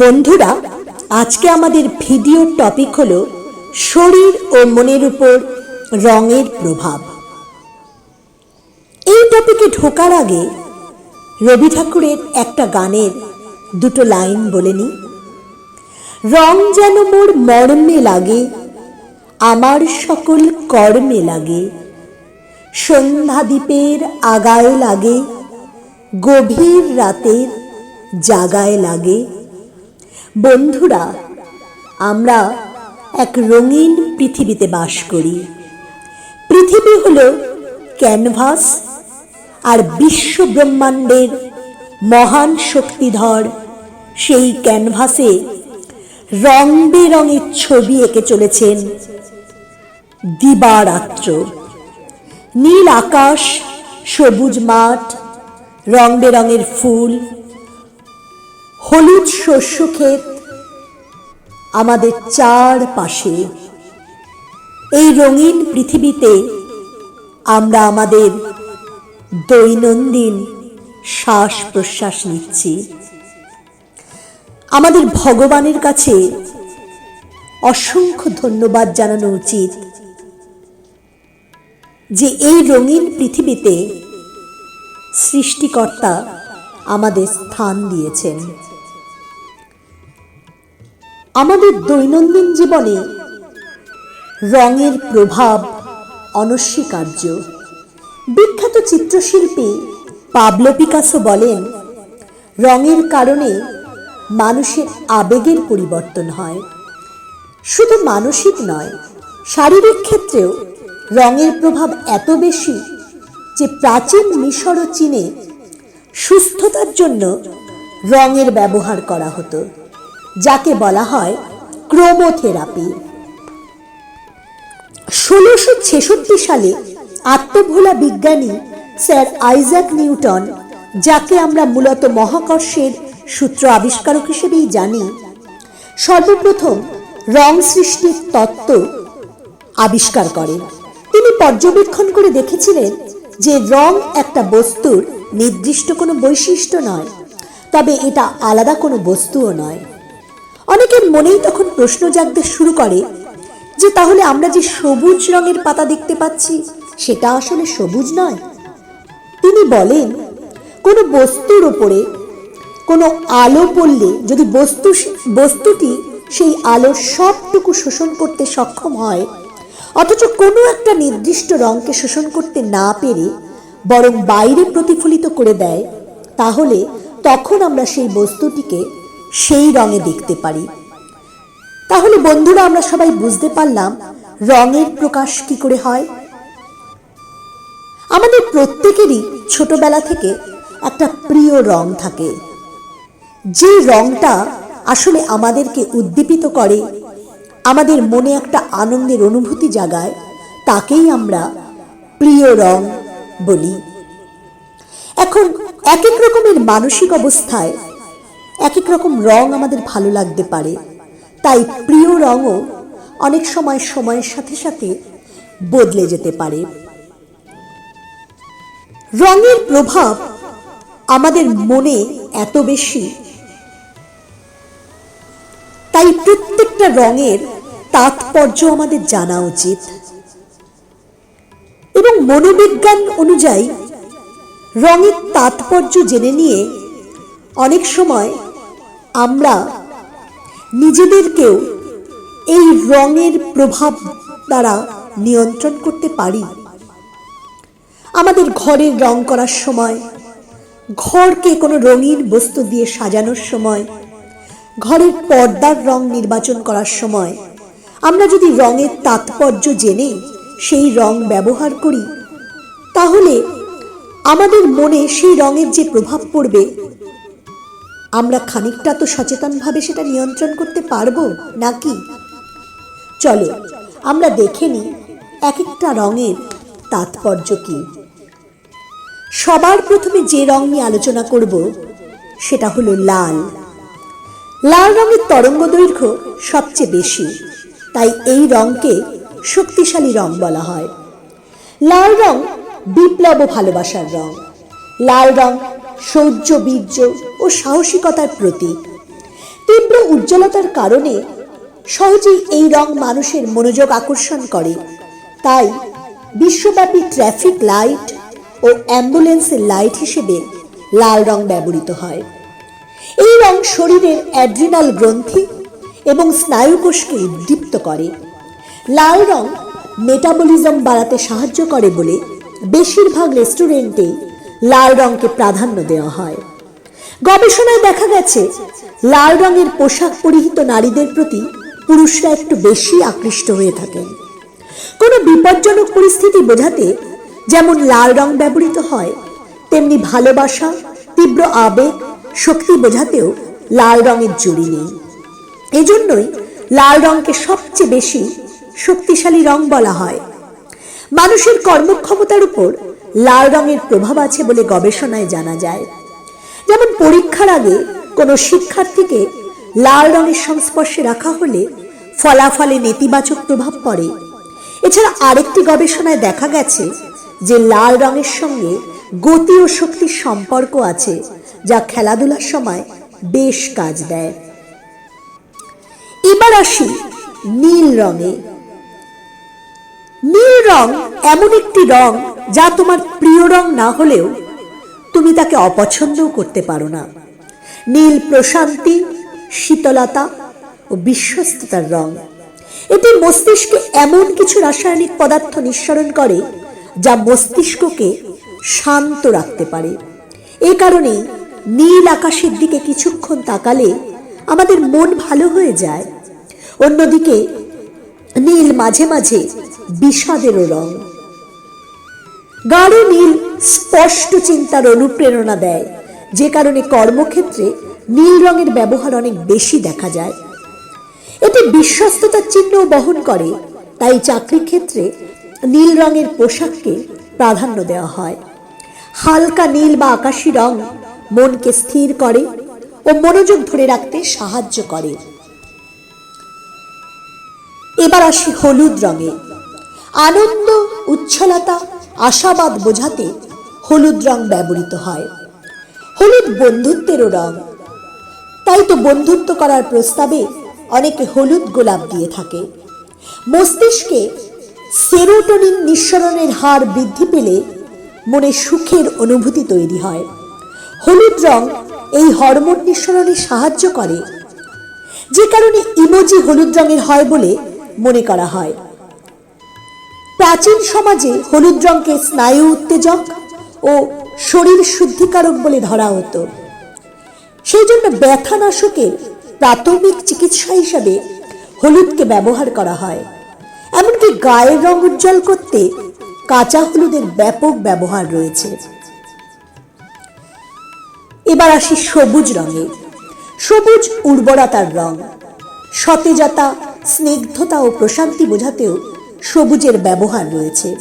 বন্ধুরা, আজকে আমাদের ভিডিও টপিক হলো শরীর ও মনের উপর রঙের প্রভাব। এই টপিকে ঢোকার আগে রবি ঠাকুরের একটা গানের দুটো লাইন বলে নি রং যেন মোর মর্মে লাগে, আমার সকল কর্মে লাগে। সন্ধ্যা দ্বীপের আগায় লাগে, গভীর রাতের জাগায় লাগে। বন্ধুরা, আমরা এক রঙিন পৃথিবীতে বাস করি। পৃথিবী হল ক্যানভাস আর বিশ্ব ব্রহ্মাণ্ডের মহান শক্তিধর সেই ক্যানভাসে রং বেরঙের ছবি এঁকে চলেছেন দিবারাত্র। নীল আকাশ, সবুজ মাঠ, রং বেরঙের ফুল হলুদ শস্য ক্ষেত আমাদের চারপাশে। এই রঙিন পৃথিবীতে আমরা আমাদের দৈনন্দিন শ্বাস প্রশ্বাস নিচ্ছি। আমাদের ভগবানের কাছে অসংখ্য ধন্যবাদ জানানো উচিত যে এই রঙিন পৃথিবীতে সৃষ্টিকর্তা আমাদের স্থান দিয়েছেন। আমাদের দৈনন্দিন জীবনে রঙের প্রভাব অনস্বীকার্য। বিখ্যাত চিত্রশিল্পী পাবলো পিকাসো বলেন, রঙের কারণে মানুষের আবেগের পরিবর্তন হয়। শুধু মানসিক নয়, শারীরিক ক্ষেত্রেও রঙের প্রভাব এত বেশি যে প্রাচীন মিশর ও চীনে সুস্থতার জন্য রঙের ব্যবহার করা হতো। যাকে বলা হয় ক্রোমোথেরাপি। ষোলোশো ছেষট্টি সালে আত্মভোলা বিজ্ঞানী স্যার আইজাক নিউটন, যাকে আমরা মূলত মহাকর্ষের সূত্র আবিষ্কারক হিসেবেই জানি, সর্বপ্রথম রং সৃষ্টির তত্ত্ব আবিষ্কার করেন। তিনি পর্যবেক্ষণ করে দেখেছিলেন যে রং একটা বস্তুর নির্দিষ্ট কোনো বৈশিষ্ট্য নয়, তবে এটা আলাদা কোনো বস্তুও নয়। অনেকের মনেই তখন প্রশ্ন জাগতে শুরু করে যে তাহলে আমরা যে সবুজ রঙের পাতা দেখতে পাচ্ছি, সেটা আসলে সবুজ নয়। তিনি বলেন, কোনো বস্তুর ওপরে কোনো আলো পড়লে, যদি বস্তু বস্তুটি সেই আলোর সবটুকু শোষণ করতে সক্ষম হয়, অথচ কোনো একটা নির্দিষ্ট রঙকে শোষণ করতে না পেরে বরং বাইরে প্রতিফলিত করে দেয়, তাহলে তখন আমরা সেই বস্তুটিকে সেই রঙে দেখতে পারি। তাহলে বন্ধুরা, আমরা সবাই বুঝতে পারলাম রঙের প্রকাশ কি করে হয়। আমাদের প্রত্যেকেরই ছোটবেলা থেকে একটা প্রিয় রং থাকে। যে রংটা আসলে আমাদেরকে উদ্দীপিত করে, আমাদের মনে একটা আনন্দের অনুভূতি জাগায়, তাকেই আমরা প্রিয় রং বলি। এখন এক এক রকমের মানসিক অবস্থায় এক এক রকম রং আমাদের ভালো লাগতে পারে। তাই প্রিয় রঙও অনেক সময় সময়ের সাথে সাথে বদলে যেতে পারে। রঙের প্রভাব আমাদের মনে এত বেশি। তাই প্রত্যেকটা রঙের তাৎপর্য আমাদের জানা উচিত। এবং মনোবিজ্ঞান অনুযায়ী রঙের তাৎপর্য জেনে নিয়ে অনেক সময় আমরা নিজেদেরকেও এই রঙের প্রভাব দ্বারা নিয়ন্ত্রণ করতে পারি। আমাদের ঘরের রং করার সময়, ঘরকে কোনো রঙিন বস্তু দিয়ে সাজানোর সময়, ঘরের পর্দার রং নির্বাচন করার সময়, আমরা যদি রঙের তাৎপর্য জেনে সেই রং ব্যবহার করি, তাহলে আমাদের মনে সেই রঙের যে প্রভাব পড়বে আমরা খানিকটা তো সচেতনভাবে সেটা নিয়ন্ত্রণ করতে পারব, নাকি? চলো, আমরা দেখে নিই এক একটা রঙের তাৎপর্য কি। সবার প্রথমে যে রং নিয়ে আলোচনা করব, সেটা হলো লাল। লাল রঙের তরঙ্গ দৈর্ঘ্য সবচেয়ে বেশি, তাই এই রঙকে শক্তিশালী রং বলা হয়। লাল রং বিপ্লব ভালোবাসার রং। লাল রং শৌর্য বীর্য ও সাহসিকতার প্রতীক। তীব্র উজ্জ্বলতার কারণে সহজেই এই রং মানুষের মনোযোগ আকর্ষণ করে। তাই বিশ্বব্যাপী ট্রাফিক লাইট ও অ্যাম্বুলেন্সের লাইট হিসেবে লাল রং ব্যবহৃত হয়। এই রং শরীরের অ্যাড্রিনাল গ্রন্থি এবং স্নায়ুকোষকে উদ্দীপ্ত করে। লাল রং মেটাবলিজম বাড়াতে সাহায্য করে বলে বেশিরভাগ রেস্টুরেন্টে লাল রঙকে প্রাধান্য দেওয়া হয়। গবেষণায় দেখা গেছে, লাল রঙের পোশাক পরিহিত নারীদের প্রতি পুরুষরা একটু বেশি আকৃষ্ট হয়ে থাকেন। কোনো বিপজ্জনক পরিস্থিতি বোঝাতে যেমন লাল রং ব্যবহৃত হয়, তেমনি ভালোবাসা, তীব্র আবেগ, শক্তি বোঝাতেও লাল রঙের জুড়ি নেই। এজন্যই লাল রঙকে সবচেয়ে বেশি শক্তিশালী রং বলা হয়। মানুষের কর্মক্ষমতার উপর লাল রঙের প্রভাব আছে বলে গবেষণায় জানা যায়। যেমন পরীক্ষার আগে কোনো শিক্ষার্থীকে লাল রঙের সংস্পর্শে রাখা হলে ফলাফলে নেতিবাচক প্রভাব পড়ে। এছাড়া আরেকটি গবেষণায় দেখা গেছে যে লাল রঙের সঙ্গে গতি ও শক্তির সম্পর্ক আছে, যা খেলাধুলার সময় বেশ কাজ দেয়। এবার আসি নীল রঙে। নীল রং এমন একটি রং যা তোমার প্রিয় রং না হলেও তুমি তাকে অপছন্দও করতে পারো না। নীল প্রশান্তি, শীতলতা ও বিশ্বস্ততার রং। এটি মস্তিষ্কে এমন কিছু রাসায়নিক পদার্থ নিঃসরণ করে যা মস্তিষ্ককে শান্ত রাখতে পারে। এ কারণে নীল আকাশের দিকে কিছুক্ষণ তাকালে আমাদের মন ভালো হয়ে যায়। অন্যদিকে নীল মাঝে মাঝে বিষাদেরও রং। গাঢ় নীল স্পষ্ট চিন্তার অনুপ্রেরণা দেয়। যে কারণে কর্মক্ষেত্রে নীল রঙের ব্যবহার অনেক বেশি দেখা যায়। এটি বিশ্বস্ততার চিহ্ন বহন করে। তাই চাকরির ক্ষেত্রে নীল রঙের পোশাককে প্রাধান্য দেওয়া হয়। হালকা নীল বা আকাশি রং মনকে স্থির করে ও মনোযোগ ধরে রাখতে সাহায্য করে। এবার আসি হলুদ রঙে। আনন্দ, উচ্ছলতা, আশাবাদ বোঝাতে হলুদ রং ব্যবহৃত হয়। হলুদ বন্ধুত্বেরও রং। তাই তো বন্ধুত্ব করার প্রস্তাবে অনেকে হলুদ গোলাপ দিয়ে থাকে। মস্তিষ্কে সেরোটোনিন নিঃসরণের হার বৃদ্ধি পেলে মনে সুখের অনুভূতি তৈরি হয়। হলুদ রং এই হরমোন নিঃসরণে সাহায্য করে। যে কারণে ইমোজি হলুদ রঙের হয় বলে মনে করা হয়। প্রাচীন সমাজে হলুদ রঙকে স্নায়ু উত্তেজক ও শরীর শুদ্ধিকারক বলে ধরা হতো। সেই জন্য ব্যথানাশকের প্রাথমিক চিকিৎসা হিসাবে হলুদকে ব্যবহার করা হয়। এমনকি গায়ের রং উজ্জ্বল করতে কাঁচা হলুদের ব্যাপক ব্যবহার রয়েছে। এবার আসি সবুজ রঙে। সবুজ উর্বরতার রং। সতেজতা, স্নিগ্ধতা ও প্রশান্তি বোঝাতেও সবুজের ব্যবহার রয়েছে।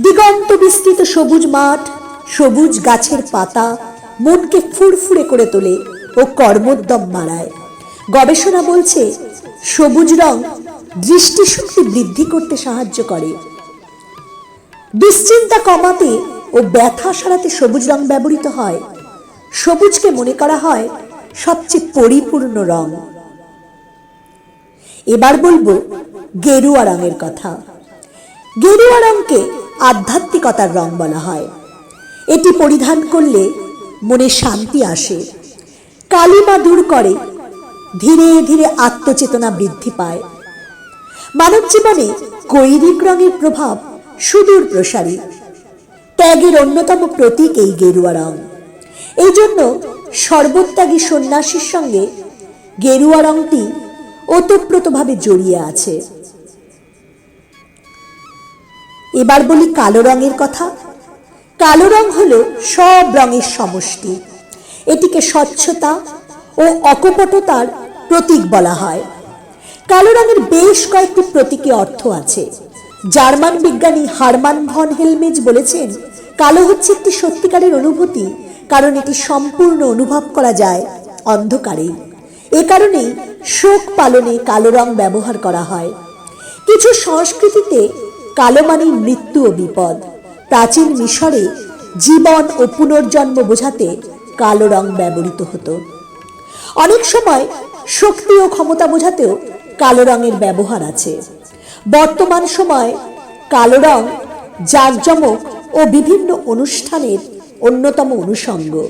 দিগন্ত বিস্তৃত সবুজ মাঠ, সবুজ গাছের পাতা মনকে ফুরফুরে করে তোলে ও কর্মোদ্যম বাড়ায়। গবেষণা বলছে, সবুজ রং দৃষ্টিশক্তি বৃদ্ধি করতে সাহায্য করে। দুশ্চিন্তা কমাতে ও ব্যথা সারাতে সবুজ রং ব্যবহৃত হয়। সবুজকে মনে করা হয় সবচেয়ে পরিপূর্ণ রং। এবার বলব গেরুয়া রঙের কথা। গেরুয়া রঙকে আধ্যাত্মিকতার রং বলা হয়। এটি পরিধান করলে মনে শান্তি আসে। কালিমা দূর করে, ধীরে ধীরে আত্মচেতনা বৃদ্ধি পায়। মানব জীবনে কৈরিক রঙের প্রভাব সুদূর প্রসারী। ত্যাগের অন্যতম প্রতীক এই গেরুয়া রং। এই জন্য সর্বত্যাগী সন্ন্যাসীর সঙ্গে গেরুয়া রংটি ওতপ্রোতভাবে জড়িয়ে আছে। এবার বলি কালো রঙের কথা। কালো রং হলো সব রঙের সমষ্টি। এটিকে স্বচ্ছতা ও অকপটতার প্রতীক বলা হয়। কালো রঙের বেশ কয়েকটি প্রতীকী অর্থ আছে। জার্মান বিজ্ঞানী হারমান ভন হেলমেজ বলেছেন, কালো হচ্ছে একটি সত্যিকারের অনুভূতি, কারণ এটি সম্পূর্ণ অনুভব করা যায় অন্ধকারেই। এ কারণেই শোক পালনে কালো রং ব্যবহার করা হয়। কিছু সংস্কৃতিতে কালো মানে মৃত্যু ও বিপদ। প্রাচীন মিশরে জীবন ও পুনর্জন্ম বোঝাতে কালো রং ব্যবহৃত হতো। অনেক সময় শক্তি ও ক্ষমতা বোঝাতেও কালো রঙের ব্যবহার আছে। বর্তমান সময় কালো রং জাঁকজমক ও বিভিন্ন অনুষ্ঠানের অন্যতম অনুষঙ্গ।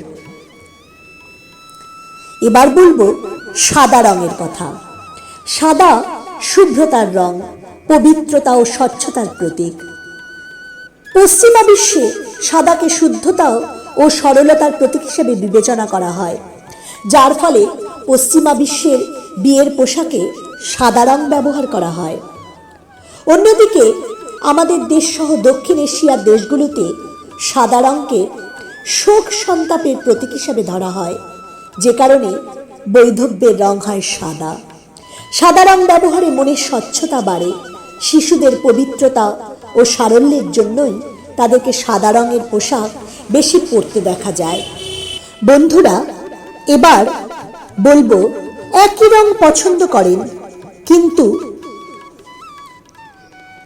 এবার বলব সাদা রঙের কথা। সাদা শুভ্রতার রং, পবিত্রতা ও স্বচ্ছতার প্রতীক। পশ্চিমা বিশ্বে সাদাকে শুদ্ধতা ও সরলতার প্রতীক হিসেবে বিবেচনা করা হয়। যার ফলে পশ্চিমা বিশ্বের বিয়ের পোশাকে সাদা রং ব্যবহার করা হয়। অন্যদিকে আমাদের দেশসহ দক্ষিণ এশিয়ার দেশগুলোতে সাদা রঙকে শোক সন্তাপের প্রতীক হিসেবে ধরা হয়। যে কারণে বৈধব্যের রং হয় সাদা। সাদা রং ব্যবহারে মনের স্বচ্ছতা বাড়ে। শিশুদের পবিত্রতা ও সারল্যের জন্যই তাদেরকে সাদা রঙের পোশাক বেশি পরতে দেখা যায়। বন্ধুরা, এবার বলব, একই রং পছন্দ করেন, কিন্তু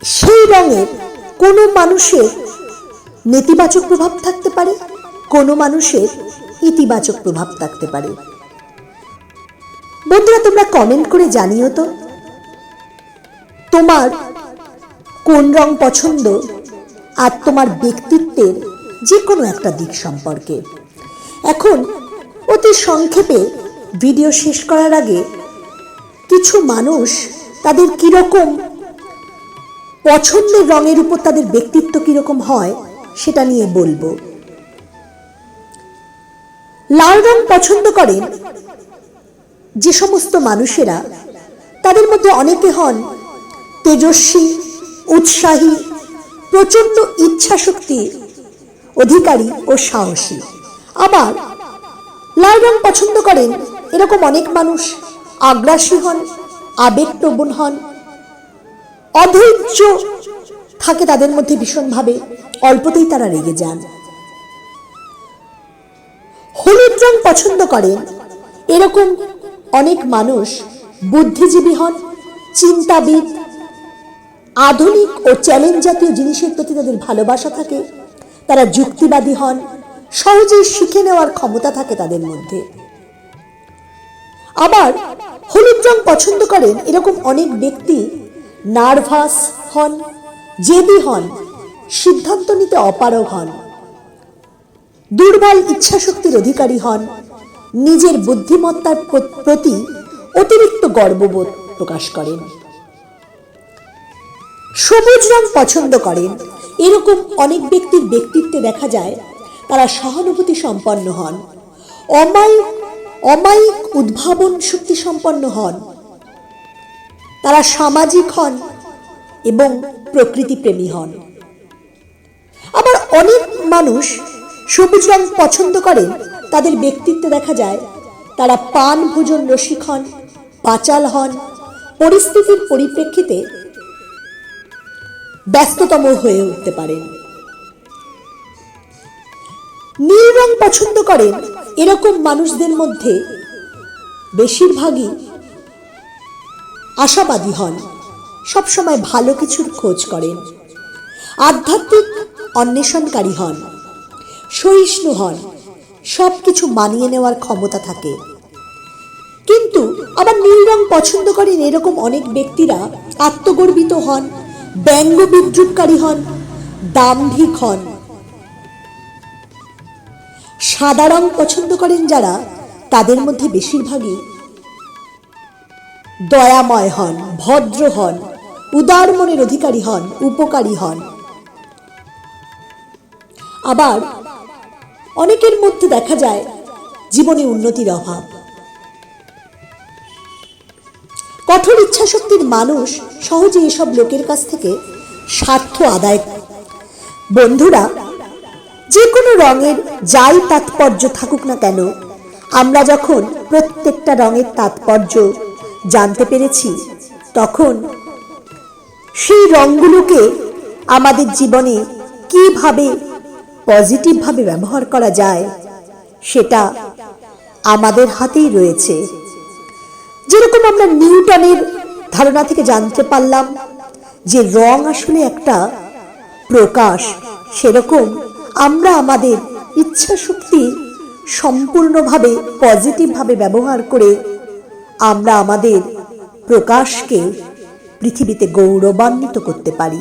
সেই রঙের কোনো মানুষের নেতিবাচক প্রভাব থাকতে পারে? কোনো মানুষের ইতিবাচক প্রভাব থাকতে পারে। বন্ধুরা, তোমরা কমেন্ট করে জানিও তো, তোমার কোন রং পছন্দ আর তোমার ব্যক্তিত্বের যে কোনো একটা দিক সম্পর্কে। এখন, অতি সংক্ষেপে ভিডিও শেষ করার আগে কিছু মানুষ তাদের কীরকম পছন্দের রঙের উপর তাদের ব্যক্তিত্ব কীরকম হয় সেটা নিয়ে বলব। লাল রং পছন্দ করেন যে সমস্ত মানুষেরা। তাদের মধ্যে অনেকে হন তেজস্বী, উৎসাহী, প্রচণ্ড ইচ্ছা শক্তি অধিকারী ও সাহসী। আবার লাল রং পছন্দ করেন এরকম অনেক মানুষ আগ্রাসী হন, আবেগপ্রবণ হন, অধৈর্য থাকে তাদের মধ্যে ভীষণভাবে, অল্পতেই তারা রেগে যান। হলুদ রং পছন্দ করেন। এরকম অনেক মানুষ বুদ্ধিজীবী হন, চিন্তাবিদ, আধুনিক ও চ্যালেঞ্জ জাতীয় জিনিসের প্রতি তাদের ভালোবাসা থাকে, তারা যুক্তিবাদী হন, সহজেই শিখে নেওয়ার ক্ষমতা থাকে তাদের মধ্যে। আবার হলুদ রং পছন্দ করেন এরকম অনেক ব্যক্তি নার্ভাস হন, জেদি হন, সিদ্ধান্ত নিতে অপারগ হন। দুর্বল ইচ্ছাশক্তির অধিকারী হন। নিজের বুদ্ধিমত্তার প্রতি অতিরিক্ত গর্ববোধ প্রকাশ করেন। সবুজ রং পছন্দ করেন। এরকম অনেক ব্যক্তির ব্যক্তিত্বে দেখা যায়, তারা সহানুভূতি সম্পন্ন হন। অমায়িক অমায়িক উদ্ভাবন শক্তি সম্পন্ন হন। তারা সামাজিক হন এবং প্রকৃতিপ্রেমী হন। আবার অনেক মানুষ সবুজ রং পছন্দ করেন, তাদের ব্যক্তিত্বে দেখা যায়। তারা পান ভোজন রসিক হন, পাচাল হন, পরিস্থিতির পরিপ্রেক্ষিতে ব্যস্ততম হয়ে উঠতে পারেন। নীল রং পছন্দ করেন এরকম মানুষদের মধ্যে বেশিরভাগই আশাবাদী হন, সবসময় ভালো কিছুর খোঁজ করেন, আধ্যাত্মিক অন্বেষণকারী হন। সহিষ্ণু হন। সব কিছু মানিয়ে নেওয়ার ক্ষমতা থাকে। কিন্তু আবার নীল রং পছন্দ করেন এরকম অনেক ব্যক্তিরা আত্মগর্বিত হন, ব্যঙ্গ বিদ্রুপকারী হন, দাম্ভিক হন। সাদা রং পছন্দ করেন যারা, তাদের মধ্যে বেশিরভাগই দয়াময় হন, ভদ্র হন, উদার মনের অধিকারী হন, উপকারী হন। আবার অনেকের মধ্যে দেখা যায় জীবনে উন্নতির অভাব। কঠোর ইচ্ছাশক্তির মানুষ সহজে এসব লোকের কাছ থেকে স্বার্থ আদায় বন্ধুরা যে কোনো রঙের যাই তাৎপর্য থাকুক না কেন, আমরা যখন প্রত্যেকটা রঙের তাৎপর্য জানতে পেরেছি, তখন সেই রঙগুলোকে আমাদের জীবনে কীভাবে পজিটিভভাবে ব্যবহার করা যায়, সেটা আমাদের হাতেই রয়েছে। যেরকম আমরা নিউটনের ধারণা থেকে জানতে পারলাম যে রং আসলে একটা প্রকাশ, সেরকম আমরা আমাদের ইচ্ছা শক্তি সম্পূর্ণভাবে পজিটিভভাবে ব্যবহার করে আমরা আমাদের প্রকাশকে পৃথিবীতে গৌরবান্বিত করতে পারি।